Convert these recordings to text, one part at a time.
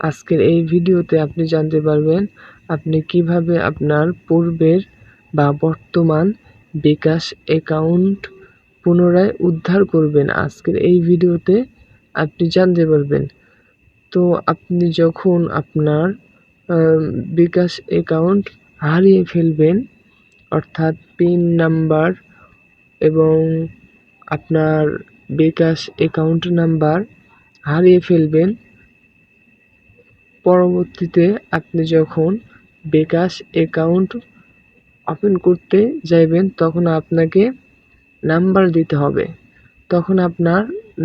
আজকের এই ভিডিওতে আপনি জানতে পারবেন আপনি কীভাবে আপনার পূর্বের বা বর্তমান বিকাশ অ্যাকাউন্ট পুনরায় উদ্ধার করবেন। আজকের এই ভিডিওতে আপনি জানতে পারবেন। তো আপনি যখন আপনার বিকাশ অ্যাকাউন্ট হারিয়ে ফেলবেন, অর্থাৎ পিন নাম্বার এবং আপনার বিকাশ অ্যাকাউন্ট নাম্বার হারিয়ে ফেলবেন পরবর্তীতে আপনি যখন বিকাশ অ্যাকাউন্ট ওপেন করতে যাইবেন, তখন আপনাকে নাম্বার দিতে হবে। তখন আপনার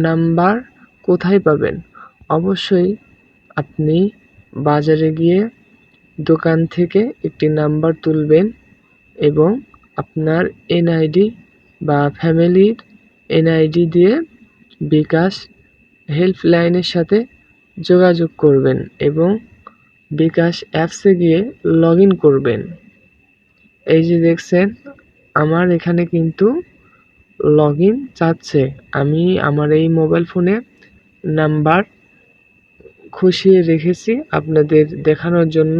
নাম্বার কোথায় পাবেন? অবশ্যই আপনি বাজারে গিয়ে দোকান থেকে একটি নাম্বার তুলবেন এবং আপনার এনআইডি বা ফ্যামিলির এনআইডি দিয়ে বিকাশ হেল্পলাইনের সাথে যোগাযোগ করবেন এবং বিকাশ অ্যাপসে গিয়ে লগ ইন করবেন। এই যে দেখছেন, আমার এখানে কিন্তু লগ ইন চাচ্ছে। আমি আমার এই মোবাইল ফোনে নাম্বার খুশিয়ে রেখেছি আপনাদের দেখানোর জন্য।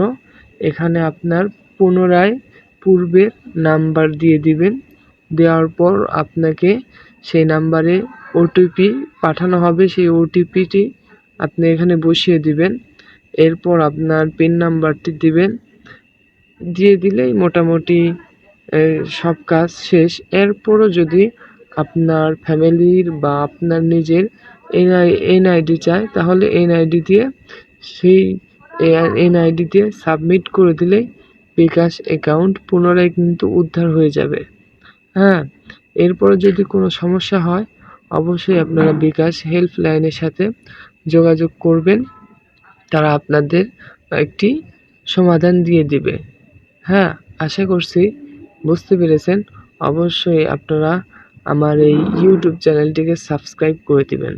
এখানে আপনার পুনরায় পূর্বের নাম্বার দিয়ে দিবেন। দেওয়ার পর আপনাকে সেই নাম্বারে ওটিপি পাঠানো হবে। সেই ওটিপিটি আপনি এখানে বসিয়ে দিবেন। এরপর আপনার পিন নাম্বারটি দিবেন। দিয়ে দিলেই মোটামুটি সব কাজ শেষ। এরপরও যদি আপনার ফ্যামিলির বা আপনার নিজের এনআই, এনআইডি চায়, তাহলে এনআইডি দিয়ে সেই এনআইডি দিয়ে সাবমিট করে দিলেই বিকাশ অ্যাকাউন্ট পুনরায় কিন্তু উদ্ধার হয়ে যাবে। হ্যাঁ এরপরে যদি কোনো সমস্যা হয় অবশ্যই আপনারা বিকাশ হেল্পলাইনের সাথে যোগাযোগ করবেন। তারা আপনাদের একটি সমাধান দিয়ে দিবে। হ্যাঁ আশা করছি বুঝতে পেরেছেন। অবশ্যই আপনারা আমার এই ইউটিউব চ্যানেলটিকে সাবস্ক্রাইব করে দিবেন।